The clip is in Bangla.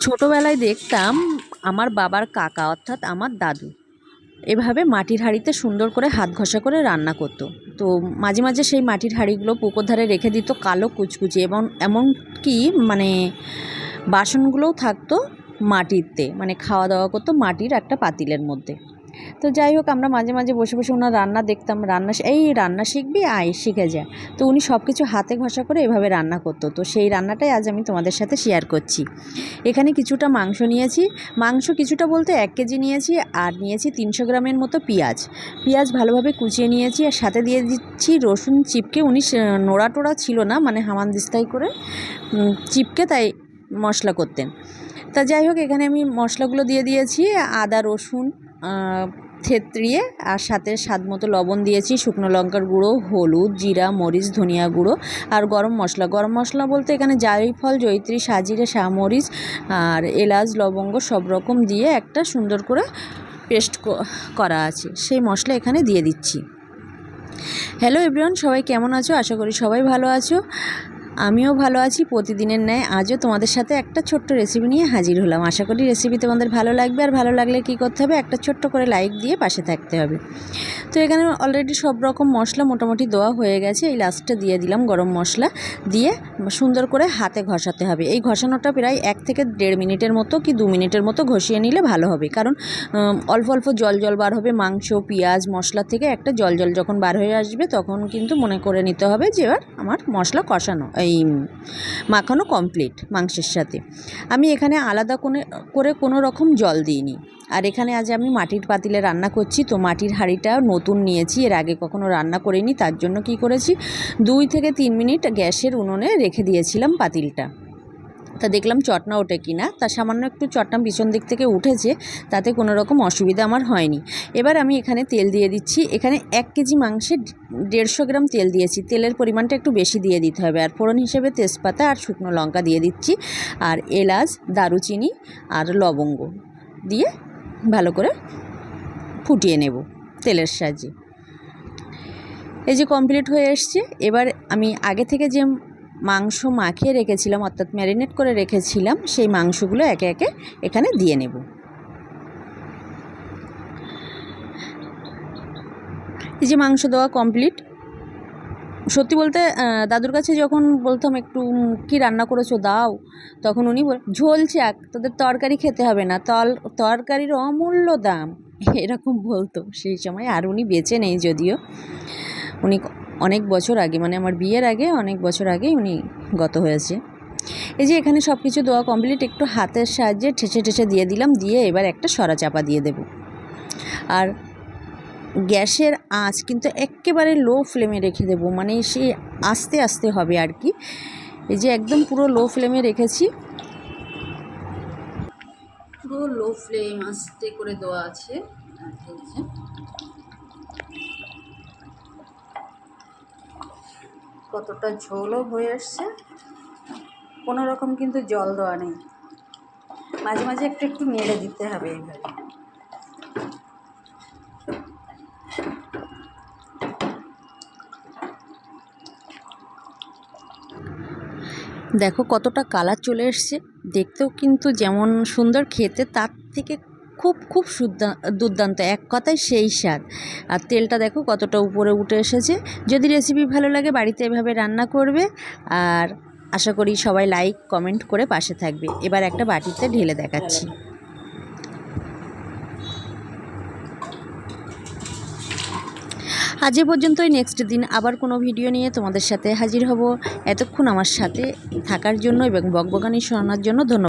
ছোটোবেলায় দেখতাম আমার বাবার কাকা, অর্থাৎ আমার দাদু, এভাবে মাটির হাঁড়িতে সুন্দর করে হাত ঘষা করে রান্না করতো। তো মাঝে মাঝে সেই মাটির হাঁড়িগুলো পুকুর ধারে রেখে দিত কালো কুচকুচে এবং এমনকি মানে বাসনগুলোও থাকতো মাটিতে মানে খাওয়া দাওয়া করতো মাটির একটা পাতিলের মধ্যে। তো যাই হোক, আমরা মাঝে মাঝে বসে বসে ওনার রান্না দেখতাম, রান্না এই রান্না শিখবি, আয়, শিখে যা। তো উনি সব কিছু হাতে ঘষা করে এভাবে রান্না করতো। তো সেই রান্নাটাই আজ আমি তোমাদের সাথে শেয়ার করছি। এখানে কিছুটা মাংস নিয়েছি। মাংস কিছুটা বলতে এক কেজি নিয়েছি আর নিয়েছি তিনশো গ্রামের মতো পেঁয়াজ। পেঁয়াজ ভালোভাবে কুচিয়ে নিয়েছি আর সাথে দিয়ে দিচ্ছি রসুন চিপকে। উনি নোড়া টোড়া ছিল না মানে হামান দিস্তাই করে চিপকে তাই মশলা করতেন। তা যাই হোক, এখানে আমি মশলাগুলো দিয়ে দিয়েছি, আদা, রসুন থেতড়িয়ে আর সাথে স্বাদ মতো লবণ দিয়েছি। শুকনো লঙ্কার গুঁড়ো, হলুদ, জিরা, মরিচ, ধনিয়া গুঁড়ো আর গরম মশলা। গরম মশলা বলতে এখানে জায়ফল জয়িত্রী, সাজিরে, শাহমরিচ আর এলাচ, লবঙ্গ সব রকম দিয়ে একটা সুন্দর করে পেস্ট করা আছে। সেই মশলা এখানে দিয়ে দিচ্ছি। হ্যালো এভরিওয়ান, সবাই কেমন আছো? আশা করি সবাই ভালো আছো। আমিও ভালো আছি। প্রতিদিনের ন্যায় আজও তোমাদের সাথে একটা ছোট্ট রেসিপি নিয়ে হাজির হলাম। আশা করি রেসিপি তোমাদের ভালো লাগবে। আর ভালো লাগলে কী করতে হবে? একটা ছোট্ট করে লাইক দিয়ে পাশে থাকতে হবে। তো এখানে অলরেডি সব রকম মশলা মোটামুটি দেওয়া হয়ে গেছে। এই লাস্টে দিয়ে দিলাম গরম মশলা। দিয়ে সুন্দর করে হাতে ঘষাতে হবে। এই ঘষানোটা প্রায় এক থেকে দেড় মিনিটের মতো কি দু মিনিটের মতো ঘষিয়ে নিলে ভালো হবে। কারণ অল্প অল্প জল জল বার হবে। মাংস, পেঁয়াজ, মশলা থেকে একটা জল জল যখন বার হয়ে আসবে তখন কিন্তু মনে করে নিতে হবে যে এবার আমার মশলা কষানো, এই মাখানো কমপ্লিট মাংসের সাথে। আমি এখানে আলাদা করে করে কোনো রকম জল দিইনি। আর এখানে আজ আমি মাটির পাতিলে রান্না করছি, তো মাটির হাঁড়িটা নতুন নিয়েছি, এর আগে কখনো রান্না করিনি, তার জন্য কি করেছি, দুই থেকে তিন মিনিট গ্যাসের উনুনে রেখে দিয়েছিলাম পাতিলটা। তা দেখলাম চটনা ওঠে কি না তা সামান্য একটু চটনা পিছন দিক থেকে উঠেছে, তাতে কোনো রকম অসুবিধা আমার হয়নি। এবার আমি এখানে তেল দিয়ে দিচ্ছি। এখানে এক কেজি মাংসে দেড়শো গ্রাম তেল দিয়েছি। তেলের পরিমাণটা একটু বেশি দিয়ে দিতে হবে। আর ফোড়ন হিসেবে তেজপাতা আর শুকনো লঙ্কা দিয়ে দিচ্ছি। আর এলাচ, দারুচিনি আর লবঙ্গ দিয়ে ভালো করে ফুটিয়ে নেব তেলের সাহায্যে। এই যে কমপ্লিট হয়ে এসছে। এবার আমি আগে থেকে যে মাংস মাখিয়ে রেখেছিলাম, অর্থাৎ ম্যারিনেট করে রেখেছিলাম, সেই মাংসগুলো একে একে এখানে দিয়ে নেব। এই যে মাংস দেওয়া কমপ্লিট সত্যি বলতে দাদুর কাছে যখন বলতাম, একটু কি রান্না করেছ, দাও, তখন উনি বল ঝোল চাক তোদের তরকারি খেতে হবে না, তল, তরকারির অমূল্য দাম। এরকম বলতো সেই সময়, আর উনি বেঁচে নেই যদিও। উনি অনেক বছর আগে মানে আমার বিয়ের আগে, অনেক বছর আগেই উনি গত হয়েছে। এই যে এখানে সব কিছু দেওয়া কমপ্লিট একটু হাতের সাহায্যে ঠেসে ঠেসে দিয়ে দিলাম, দিয়ে এবার একটা সরা চাপা দিয়ে দেব। আর গ্যাসের আঁচ কিন্তু একেবারে লো ফ্লেমে রেখে দেবো মানে সে আস্তে আস্তে হবে আর কি। এই যে একদম পুরো লো ফ্লেমে রেখেছি। পুরো লো ফ্লেম আস্তে করে দেওয়া আছে আর এই যে কতটা ঝোলও হয়ে এসছে কোনো রকম কিন্তু জল দেওয়া নেই। মাঝে মাঝে একটু একটু নেড়ে দিতে হবে এইভাবে। দেখো কতটা কালার চলে এসছে। দেখতেও কিন্তু যেমন সুন্দর খেতে, তার থেকে খুব খুব দুর্দান্ত, এক কথায় সেই স্বাদ। আর তেলটা দেখো কতটা উপরে উঠে এসেছে। যদি রেসিপি ভালো লাগে বাড়িতে এভাবে রান্না করবে। আর আশা করি সবাই লাইক কমেন্ট করে পাশে থাকবে। এবার একটা বাটিতে ঢেলে দেখাচ্ছি। আজ এ পর্যন্তই নেক্সট দিন আবার কোনো ভিডিও নিয়ে তোমাদের সাথে হাজির হব। এতক্ষণ আমার সাথে থাকার জন্য এবং বকবগানি শোনার জন্য ধন্যবাদ।